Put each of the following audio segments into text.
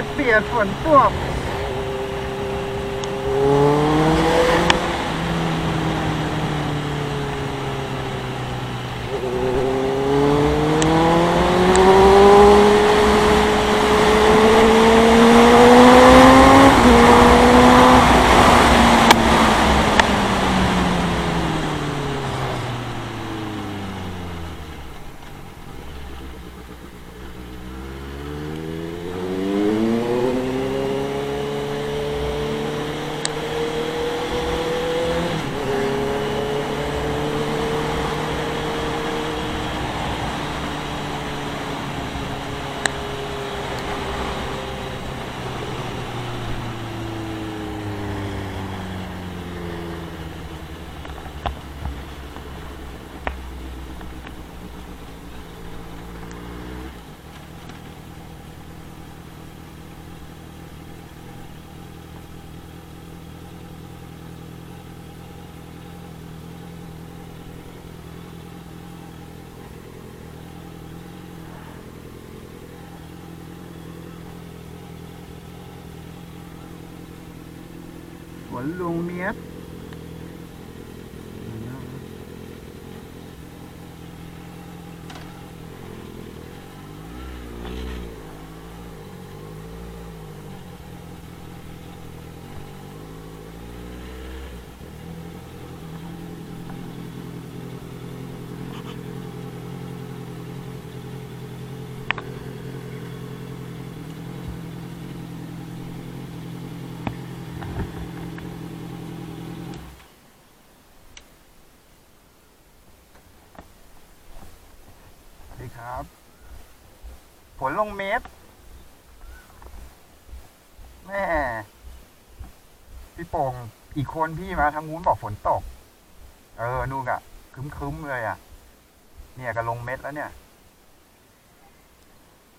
ยึดเปี ยกฝนตก ฝนลุงเมียดสวัสดี ครับฝนลงเม็ดแม่พี่โป่งอีกคนพี่มาทางนู้นบอกฝนตก เออนู่นอะคึ้มๆเลยอะเนี่ยก็ลงเม็ดแล้วเนี่ย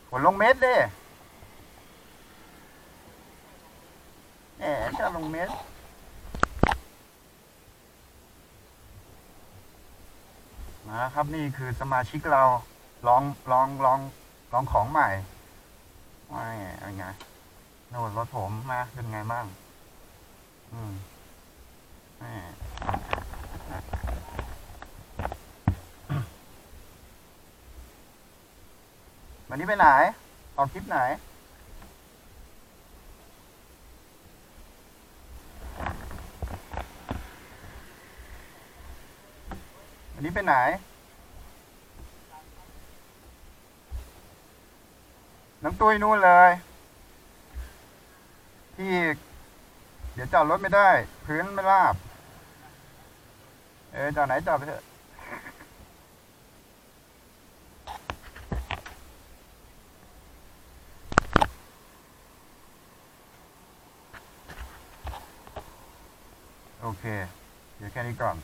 ฝนลงเม็ดเด้แหมจะลงเม็ดนะครับนี่คือสมาชิกเรา ลองลองลองลองของใหม่ว่าไงเป็นไงโน่นรถผมมาเป็นไงบ้าง อืมวันนี้ไปไหนออกคลิปไหนวันนี้ไปไหน น้ำตุ้ยนู่นเลย ที่ เดี๋ยวจอดรถไม่ได้ พื้นไม่ราบ เออจอดไหนจอดไปเถอะโอเค เดี๋ยวแค่นี้ก่อน